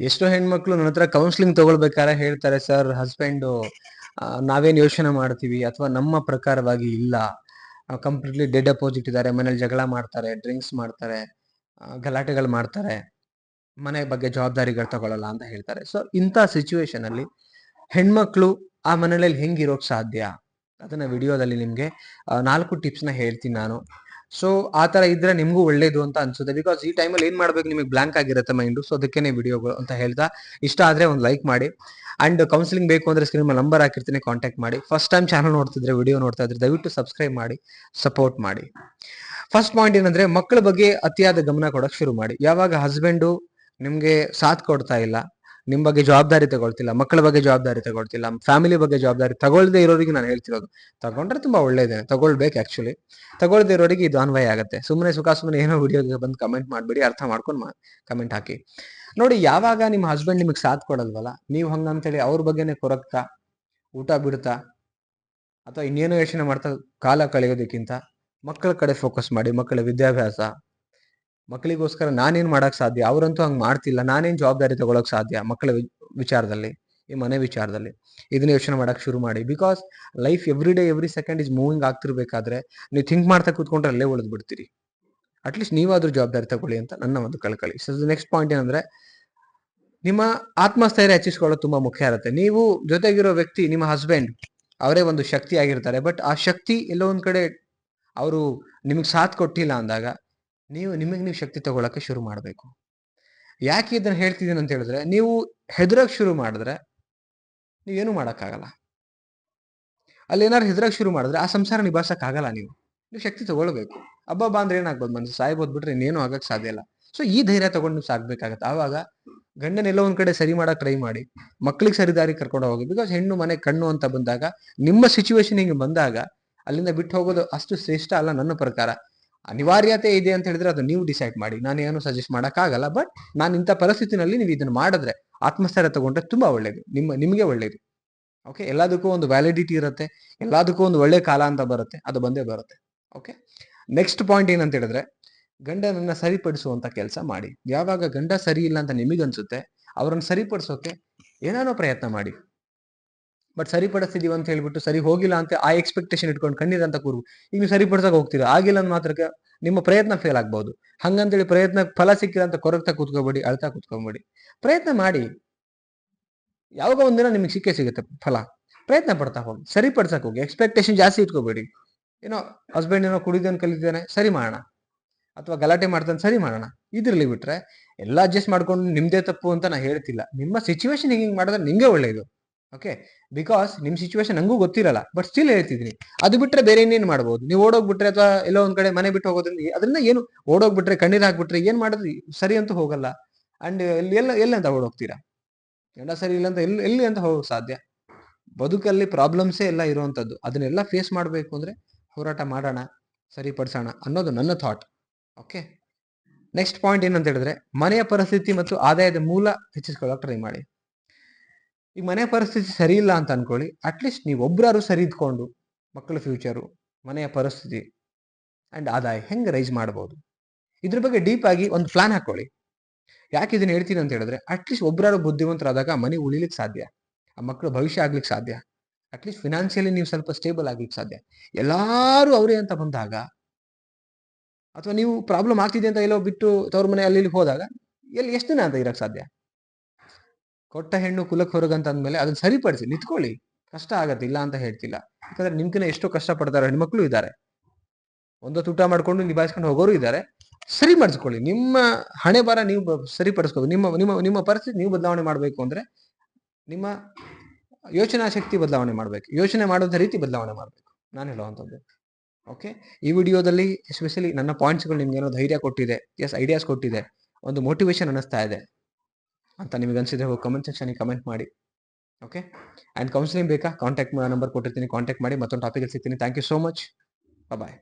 ಎಷ್ಟೋ ಹೆಣ್ಮಕ್ಳು ನನ್ನ ಹತ್ರ ಕೌನ್ಸಿಲಿಂಗ್ ತಗೊಳ್ಬೇಕಾದ್ರೆ ಹೇಳ್ತಾರೆ ಸರ್ ಹಸ್ಬೆಂಡ್ ನಾವೇನ್ ಯೋಚನೆ ಮಾಡ್ತೀವಿ ಅಥವಾ ನಮ್ಮ ಪ್ರಕಾರವಾಗಿ ಇಲ್ಲ. ಕಂಪ್ಲೀಟ್ಲಿ ಡೆಡ್ ಅಪೋಸಿಟ್ ಇದ್ದಾರೆ. ಮನೇಲಿ ಜಗಳ ಮಾಡ್ತಾರೆ ಡ್ರಿಂಕ್ಸ್ ಮಾಡ್ತಾರೆ ಗಲಾಟೆಗಳು ಮಾಡ್ತಾರೆ. ಮನೆ ಬಗ್ಗೆ ಜವಾಬ್ದಾರಿಗಳು ತಗೊಳ್ಳಲ್ಲ ಅಂತ ಹೇಳ್ತಾರೆ. ಸೊ ಇಂಥ ಸಿಚುವೇಶನ್ ಅಲ್ಲಿ ಹೆಣ್ಮಕ್ಳು ಆ ಮನೇಲಿ ಹೆಂಗಿರೋಕ್ ಸಾಧ್ಯ? ಅದನ್ನ ವಿಡಿಯೋದಲ್ಲಿ ನಿಮ್ಗೆ ನಾಲ್ಕು ಟಿಪ್ಸ್ನ ಹೇಳ್ತೀನಿ ನಾನು. ಸೊ ಆ ತರ ಇದ್ರೆ ನಿಮಗೂ ಒಳ್ಳೇದು ಅಂತ ಅನ್ಸುತ್ತೆ. ಬಿಕಾಸ್ ಈ ಟೈಮಲ್ಲಿ ಏನ್ ಮಾಡ್ಬೇಕು? ನಿಮಗೆ ಬ್ಲಾಂಕ್ ಆಗಿರುತ್ತೆ ಮೈಂಡು ಸೊ ಅದಕ್ಕೇನೆ ವಿಡಿಯೋಗಳು ಅಂತ ಹೇಳ್ತಾ, ಇಷ್ಟ ಆದ್ರೆ ಒಂದು ಲೈಕ್ ಮಾಡಿ. ಅಂಡ್ ಕೌನ್ಸಿಲಿಂಗ್ ಬೇಕು ಅಂದ್ರೆ ಸ್ಕ್ರೀನ್ ಮೇಲೆ ನಂಬರ್ ಹಾಕಿರ್ತೀನಿ ಕಾಂಟ್ಯಾಕ್ಟ್ ಮಾಡಿ. ಫಸ್ಟ್ ಟೈಮ್ ಚಾನಲ್ ನೋಡ್ತಿದ್ರೆ ವಿಡಿಯೋ ನೋಡ್ತಾ ಇದ್ರೆ ದಯವಿಟ್ಟು ಸಬ್ಸ್ಕ್ರೈಬ್ ಮಾಡಿ ಸಪೋರ್ಟ್ ಮಾಡಿ. ಫಸ್ಟ್ ಪಾಯಿಂಟ್ ಏನಂದ್ರೆ ಮಕ್ಕಳ ಬಗ್ಗೆ ಅತಿಯಾದ ಗಮನ ಕೊಡಕ್ ಶುರು ಮಾಡಿ. ಯಾವಾಗ ಹಸ್ಬೆಂಡು ನಿಮ್ಗೆ ಸಾಥ್ ಕೊಡ್ತಾ ಇಲ್ಲ ನಿಮ್ ಬಗ್ಗೆ ಜವಾಬ್ದಾರಿ ತಗೊಳ್ತಿಲ್ಲ, ಮಕ್ಕಳ ಬಗ್ಗೆ ಜವಾಬ್ದಾರಿ ತಗೊಳ್ತಿಲ್ಲ ಫ್ಯಾಮಿಲಿ ಬಗ್ಗೆ ಜವಾಬ್ದಾರಿ ತಗೊಳ್ದೇ ಇರೋರಿಗೆ ನಾನು ಹೇಳ್ತಿರೋದು. ತಗೊಂಡ್ರೆ ತುಂಬಾ ಒಳ್ಳೇದೇ, ತಗೊಳ್ಬೇಕು ಆಕ್ಚುಲಿ ತಗೊಳ್ದೇ ಇರೋರಿಗೆ ಇದು ಅನ್ವಯ ಆಗುತ್ತೆ. ಸುಮ್ಮನೆ ಸುಖ ಸುಮ್ಮನೆ ಏನೋ ವಿಡಿಯೋಗೆ ಬಂದು ಕಮೆಂಟ್ ಮಾಡ್ಬಿಡಿ, ಅರ್ಥ ಮಾಡ್ಕೊಂಡು ಕಮೆಂಟ್ ಹಾಕಿ. ನೋಡಿ, ಯಾವಾಗ ನಿಮ್ಮ ಹಸ್ಬೆಂಡ್ ನಿಮಗೆ ಸಾಥ್ ಕೊಡಲ್ವಲ್ಲ? ನೀವು ಹಂಗಂತೇಳಿ ಅವ್ರ ಬಗ್ಗೆನೆ ಕೊರಕ್ತಾ, ಊಟ ಬಿಡ್ತಾ, ಅಥವಾ ಇನ್ನೇನೋ ಯೋಚನೆ ಮಾಡ್ತಾ ಕಾಲ ಕಳೆಯೋದಕ್ಕಿಂತ ಮಕ್ಕಳ ಕಡೆ ಫೋಕಸ್ ಮಾಡಿ, ಮಕ್ಕಳ ವಿದ್ಯಾಭ್ಯಾಸ ಮಕ್ಕಳಿಗೋಸ್ಕರ ನಾನೇನು ಮಾಡೋಕ್ಕೆ ಸಾಧ್ಯ? ಅವರಂತೂ ಹಂಗೆ ಮಾಡ್ತಿಲ್ಲ. ನಾನೇನು ಜವಾಬ್ದಾರಿ ತಗೊಳಕ್ಕೆ ಸಾಧ್ಯ ಮಕ್ಕಳ ವಿಚಾರದಲ್ಲಿ, ಈ ಮನೆ ವಿಚಾರದಲ್ಲಿ? ಇದನ್ನ ಯೋಚನೆ ಮಾಡೋಕೆ ಶುರು ಮಾಡಿ. Because life every day every second is moving ಆಗ್ತಿರ್ಬೇಕಾದ್ರೆ, ನೀವು ಥಿಂಕ್ ಮಾಡ್ತಾ ಕೂತ್ಕೊಂಡ್ರೆ ಅಲ್ಲೇ ಉಳಿದು ಬಿಡ್ತೀರಿ. ಅಟ್ಲೀಸ್ಟ್ ನೀವಾದ್ರೂ ಜವಾಬ್ದಾರಿ ತಗೊಳ್ಳಿ ಅಂತ ನನ್ನ ಒಂದು ಕಳಕಳಿ. ಸೊ ನೆಕ್ಸ್ಟ್ ಪಾಯಿಂಟ್ ಏನಂದ್ರೆ, ನಿಮ್ಮ ಆತ್ಮಸ್ಥೈರ್ಯ ಹೆಚ್ಚಿಸ್ಕೊಳ್ಳೋದು ತುಂಬಾ ಮುಖ್ಯ ಇರುತ್ತೆ. ನೀವು ಜೊತೆಗಿರೋ ವ್ಯಕ್ತಿ, ನಿಮ್ಮ ಹಸ್ಬೆಂಡ್ ಅವರೇ ಒಂದು ಶಕ್ತಿ ಆಗಿರ್ತಾರೆ. ಬಟ್ ಆ ಶಕ್ತಿ ಎಲ್ಲೋ ಒಂದ್ ಕಡೆ, ಅವರು ನಿಮಗೆ ಸಾಥ್ ಕೊಟ್ಟಿಲ್ಲ ಅಂದಾಗ ನೀವು ನಿಮಗೆ ನೀವು ಶಕ್ತಿ ತಗೊಳಕ್ಕೆ ಶುರು ಮಾಡಬೇಕು. ಯಾಕೆ ಇದನ್ನ ಹೇಳ್ತಿದ್ದೀನಿ ಅಂತ ಹೇಳಿದ್ರೆ, ನೀವು ಹೆದ್ರಕ್ ಶುರು ಮಾಡಿದ್ರೆ ನೀವೇನು ಮಾಡೋಕ್ಕಾಗಲ್ಲ. ಅಲ್ಲಿ ಏನಾದ್ರು ಹೆದ್ರಕ್ ಶುರು ಮಾಡಿದ್ರೆ ಆ ಸಂಸಾರ ನಿಭಾಯಿಸಕ್ ಆಗಲ್ಲ ನೀವು. ನೀವು ಶಕ್ತಿ ತಗೊಳ್ಬೇಕು. ಹಬ್ಬ ಅಂದ್ರೆ ಏನಾಗ್ಬೋದು ಮನಸ್ಸು ಸಾಯ್ಬೋದು ಬಿಟ್ರೆ ಇನ್ನೇನು ಆಗಕ್ಕೆ ಸಾಧ್ಯ ಇಲ್ಲ. ಸೊ ಈ ಧೈರ್ಯ ತಗೊಂಡು ನೀವು ಸಾಕ್ಬೇಕಾಗತ್ತೆ. ಆವಾಗ ಗಂಡನೆಲ್ಲ ಒಂದ್ ಕಡೆ ಸರಿ ಮಾಡಕ್ ಟ್ರೈ ಮಾಡಿ, ಮಕ್ಳಿಗೆ ಸರಿ ದಾರಿ ಕರ್ಕೊಂಡು ಹೋಗಿ ಬಿಕಾಸ್ ಹೆಣ್ಣು ಮನೆ ಕಣ್ಣು ಅಂತ ಬಂದಾಗ, ನಿಮ್ಮ ಸಿಚುವೇಶನ್ ಹಿಂಗೆ ಬಂದಾಗ, ಅಲ್ಲಿಂದ ಬಿಟ್ಟು ಹೋಗೋದು ಅಷ್ಟು ಶ್ರೇಷ್ಠ ಅಲ್ಲ ನನ್ನ ಪ್ರಕಾರ. ಅನಿವಾರ್ಯತೆ ಇದೆ ಅಂತ ಹೇಳಿದ್ರೆ ಅದು ನೀವು ಡಿಸೈಡ್ ಮಾಡಿ. ನಾನು ಏನು ಸಜೆಸ್ಟ್ ಮಾಡೋಕ್ಕಾಗಲ್ಲ ಬಟ್ ನಾನು ಇಂಥ ಪರಿಸ್ಥಿತಿನಲ್ಲಿ ನೀವು ಇದನ್ನ ಮಾಡಿದ್ರೆ ಆತ್ಮಸ್ಥೈರ್ಯ ತಗೊಂಡ್ರೆ ತುಂಬಾ ಒಳ್ಳೇದು. ನಿಮ್ಮ, ನಿಮಗೆ ಒಳ್ಳೇದು. ಓಕೆ ಎಲ್ಲದಕ್ಕೂ ಒಂದು ವ್ಯಾಲಿಡಿಟಿ ಇರುತ್ತೆ. ಎಲ್ಲದಕ್ಕೂ ಒಂದು ಒಳ್ಳೆ ಕಾಲ ಅಂತ ಬರುತ್ತೆ. ಅದು ಬಂದೇ ಬರುತ್ತೆ. ಓಕೆ ನೆಕ್ಸ್ಟ್ ಪಾಯಿಂಟ್ ಏನಂತ ಹೇಳಿದ್ರೆ, ಗಂಡನನ್ನ ಸರಿಪಡಿಸುವಂತ ಕೆಲಸ ಮಾಡಿ. ಯಾವಾಗ ಗಂಡ ಸರಿ ಇಲ್ಲ ಅಂತ ನಿಮಗನ್ಸುತ್ತೆ, ಅವರನ್ನು ಸರಿಪಡಿಸೋಕೆ ಏನಾನೋ ಪ್ರಯತ್ನ ಮಾಡಿ. ಬಟ್ ಸರಿಪಡಿಸ್ತಿದೀವಿ ಅಂತ ಹೇಳ್ಬಿಟ್ಟು ಸರಿ ಹೋಗಿಲ್ಲ ಅಂತ ಆ ಎಕ್ಸ್ಪೆಕ್ಟೇಷನ್ ಇಟ್ಕೊಂಡು ಖಂಡಿತ ಅಂತ ಕೂರು ಈಗ ನೀವು ಸರಿಪಡಿಸಕ್ ಹೋಗ್ತೀರಾ? ಆಗಿಲ್ಲ ಅಂದ್ ಮಾತ್ರಕ್ಕೆ ನಿಮ್ಮ ಪ್ರಯತ್ನ ಫೇಲ್ ಆಗ್ಬಹುದು ಹಂಗಂತೇಳಿ ಪ್ರಯತ್ನ ಫಲ ಸಿಕ್ಕಿಲ್ಲ ಅಂತ ಕೊರಗ್ತಾ ಕೂತ್ಕೋಬೇಡಿ, ಅಳ್ತಾ ಕೂತ್ಕೋಬೇಡಿ. ಪ್ರಯತ್ನ ಮಾಡಿ. ಯಾವಾಗ ಒಂದಿನ ನಿಮ್ಗೆ ಸಿಕ್ಕೇ ಸಿಗುತ್ತೆ ಫಲ. ಪ್ರಯತ್ನ ಪಡ್ತಾ ಹೋಗಿ. ಸರಿಪಡಿಸಕ್ ಹೋಗಿ. ಎಕ್ಸ್ಪೆಕ್ಟೇಷನ್ ಜಾಸ್ತಿ ಇಟ್ಕೋಬೇಡಿ. ಏನೋ ಹಸ್ಬೆಂಡ್ ಏನೋ ಕುಡಿದೇನು ಕಲಿತಾನೆ ಸರಿ ಮಾಡೋಣ. ಅಥವಾ ಗಲಾಟೆ ಮಾಡ್ತಾನೆ ಸರಿ ಮಾಡೋಣ. ಇದ್ರಲ್ಲಿ ಬಿಟ್ರೆ ಎಲ್ಲ ಅಡ್ಜಸ್ಟ್ ಮಾಡ್ಕೊಂಡು ನಿಮ್ದೇ ತಪ್ಪು ಅಂತ ನಾ ಹೇಳ್ತಿಲ್ಲ. ನಿಮ್ಮ ಸಿಚುವೇಶನ್ ಹಿಂಗ್ ಮಾಡಿದ್ರೆ ನಿಮ್ಗೆ ಒಳ್ಳೇದು. ಓಕೆ ಬಿಕಾಸ್ ನಿಮ್ ಸಿಚುವೇಶನ್ ನಂಗೂ ಗೊತ್ತಿರಲ್ಲ ಬಟ್ ಸ್ಟಿಲ್ ಹೇಳ್ತಿದ್ದೀನಿ. ಅದು ಬಿಟ್ರೆ ಬೇರೆ ಇನ್ನೇನು ಮಾಡ್ಬೋದು? ನೀವು ಓಡೋಗ್ಬಿಟ್ರೆ ಅಥವಾ ಎಲ್ಲೋ ಒಂದ್ ಕಡೆ ಮನೆ ಬಿಟ್ಟು ಹೋಗೋದ್ರಿಂದ ಅದರಿಂದ ಏನು? ಓಡೋಗ್ಬಿಟ್ರೆ, ಕಣ್ಣೀರು ಹಾಕ್ಬಿಟ್ರೆ ಏನ್ ಮಾಡಿದ್ರಿ ಸರಿ ಅಂತ ಹೋಗಲ್ಲ. ಅಂಡ್ ಎಲ್ಲಿ, ಎಲ್ಲ, ಎಲ್ಲಿ ಅಂತ ಓಡೋಗ್ತೀರಾ? ಗಂಡ ಸರಿ ಇಲ್ಲ ಅಂತ ಎಲ್ಲಿ ಎಲ್ಲಿ ಅಂತ ಹೋಗೋಕ್ ಸಾಧ್ಯ? ಬದುಕಲ್ಲಿ ಪ್ರಾಬ್ಲಮ್ಸೇ ಎಲ್ಲ ಇರುವಂತದ್ದು ಅದನ್ನೆಲ್ಲ ಫೇಸ್ ಮಾಡಬೇಕು ಅಂದ್ರೆ ಹೋರಾಟ ಮಾಡೋಣ, ಸರಿಪಡಿಸೋಣ ಅನ್ನೋದು ನನ್ನ ಥಾಟ್ ಓಕೆ ನೆಕ್ಸ್ಟ್ ಪಾಯಿಂಟ್ ಏನಂತ ಹೇಳಿದ್ರೆ, ಮನೆಯ ಪರಿಸ್ಥಿತಿ ಮತ್ತು ಆದಾಯದ ಮೂಲ ಹೆಚ್ಚಿಸ್ಕೊಳ್ಳೋಕೆ ಟ್ರೈ ಮಾಡಿ. ಈಗ ಮನೆ ಪರಿಸ್ಥಿತಿ ಸರಿ ಇಲ್ಲ ಅಂತ ಅನ್ಕೊಳ್ಳಿ. ಅಟ್ಲೀಸ್ಟ್ ನೀವು ಒಬ್ಬರಾದ್ರೂ ಸರಿ ಇದ್ಕೊಂಡು ಮಕ್ಕಳ ಫ್ಯೂಚರು ಮನೆಯ ಪರಿಸ್ಥಿತಿ ಆ್ಯಂಡ್ ಆದಾಯ ಹೆಂಗೆ ರೈಸ್ ಮಾಡ್ಬೋದು? ಇದ್ರ ಬಗ್ಗೆ ಡೀಪ್ ಆಗಿ ಒಂದು ಪ್ಲಾನ್ ಹಾಕ್ಕೊಳ್ಳಿ. ಯಾಕೆ ಇದನ್ನು ಹೇಳ್ತೀನಿ ಅಂತ ಹೇಳಿದ್ರೆ ಅಟ್ಲೀಸ್ಟ್ ಒಬ್ರಾರು ಬುದ್ಧಿವಂತರಾದಾಗ ಮನೆ ಉಳಿಲಿಕ್ಕೆ ಸಾಧ್ಯ. ಆ ಮಕ್ಕಳು ಭವಿಷ್ಯ ಆಗ್ಲಿಕ್ಕೆ ಸಾಧ್ಯ. ಅಟ್ಲೀಸ್ಟ್ ಫಿನಾನ್ಷಿಯಲಿ ನೀವು ಸ್ವಲ್ಪ ಸ್ಟೇಬಲ್ ಆಗ್ಲಿಕ್ಕೆ ಸಾಧ್ಯ. ಎಲ್ಲಾರು ಅವರೇ ಅಂತ ಬಂದಾಗ ಅಥವಾ ನೀವು ಪ್ರಾಬ್ಲಮ್ ಆಗ್ತಿದೆ ಅಂತ ಎಲ್ಲೋ ಬಿಟ್ಟು ತವ್ರ ಮನೆ ಅಲ್ಲಿ ಹೋದಾಗ, ಎಲ್ಲಿ ಎಷ್ಟು ದಿನ ಅಂತ ಇರಕ್ಕೆ ಸಾಧ್ಯ? ಕೊಟ್ಟ ಹೆಣ್ಣು ಕುಲಕ್ಕೆ ಹೊರಗಂತ ಅಂದ್ಮೇಲೆ ಅದನ್ನ ಸರಿಪಡಿಸಿ, ನಿಂತ್ಕೊಳ್ಳಿ. ಕಷ್ಟ ಆಗತ್ತೆ, ಇಲ್ಲ ಅಂತ ಹೇಳ್ತಿಲ್ಲ. ಯಾಕಂದ್ರೆ ನಿಮ್ಕಿನ ಎಷ್ಟೋ ಕಷ್ಟ ಪಡ್ತಾರೆ ಹೆಣ್ಮಕ್ಳು ಇದ್ದಾರೆ. ಒಂದೊತ್ತು ಊಟ ಮಾಡ್ಕೊಂಡು ನಿಭಾಯಿಸ್ಕೊಂಡು ಹೋಗೋರು ಇದ್ದಾರೆ. ಸರಿ ಮಾಡಿಸ್ಕೊಳ್ಳಿ ನಿಮ್ಮ ಹಣೆ ಬರ ನೀವು ಸರಿಪಡಿಸ್ಕೋಬೇಕು. ನಿಮ್ಮ ನಿಮ್ಮ ನಿಮ್ಮ ಪರಿಸ್ಥಿತಿ ನೀವು ಬದಲಾವಣೆ ಮಾಡಬೇಕು ಅಂದ್ರೆ ನಿಮ್ಮ ಯೋಚನಾ ಶಕ್ತಿ ಬದಲಾವಣೆ ಮಾಡಬೇಕು. ಯೋಚನೆ ಮಾಡುವಂಥ ರೀತಿ ಬದಲಾವಣೆ ಮಾಡಬೇಕು. ನಾನು ಹೇಳುವಂಥದ್ದು. ಓಕೆ? ಈ ವಿಡಿಯೋದಲ್ಲಿ ಎಸ್ಪೆಷಲಿ ನನ್ನ ಪಾಯಿಂಟ್ಸ್ಗಳು ನಿಮ್ಗೆ ಏನೋ ಧೈರ್ಯ ಕೊಟ್ಟಿದೆ. ಎಸ್ ಐಡಿಯಾಸ್ ಕೊಟ್ಟಿದೆ. ಒಂದು ಮೋಟಿವೇಶನ್ ಅನ್ನಿಸ್ತಾ ಇದೆ. ಅಂತ ನಿಮಗೆ ಅನ್ಸಿದ್ರೆ ಹೋಗಿ ಕಮೆಂಟ್ ಸೆಕ್ಷನಿಗೆ ಕಮೆಂಟ್ ಮಾಡಿ. ಓಕೆ ಆ್ಯಂಡ್ ಕೌನ್ಸಿಲಿಂಗ್ ಬೇಕಾ? ಕಾಂಟ್ಯಾಕ್ಟ್ ನಂಬರ್ ಕೊಟ್ಟಿರ್ತೀನಿ. ಕಾಂಟ್ಯಾಕ್ಟ್ ಮಾಡಿ ಮತ್ತೊಂದು ಟಾಪಿಕಲ್ಲಿ ಸಿಗ್ತೀನಿ. Thank you so much bye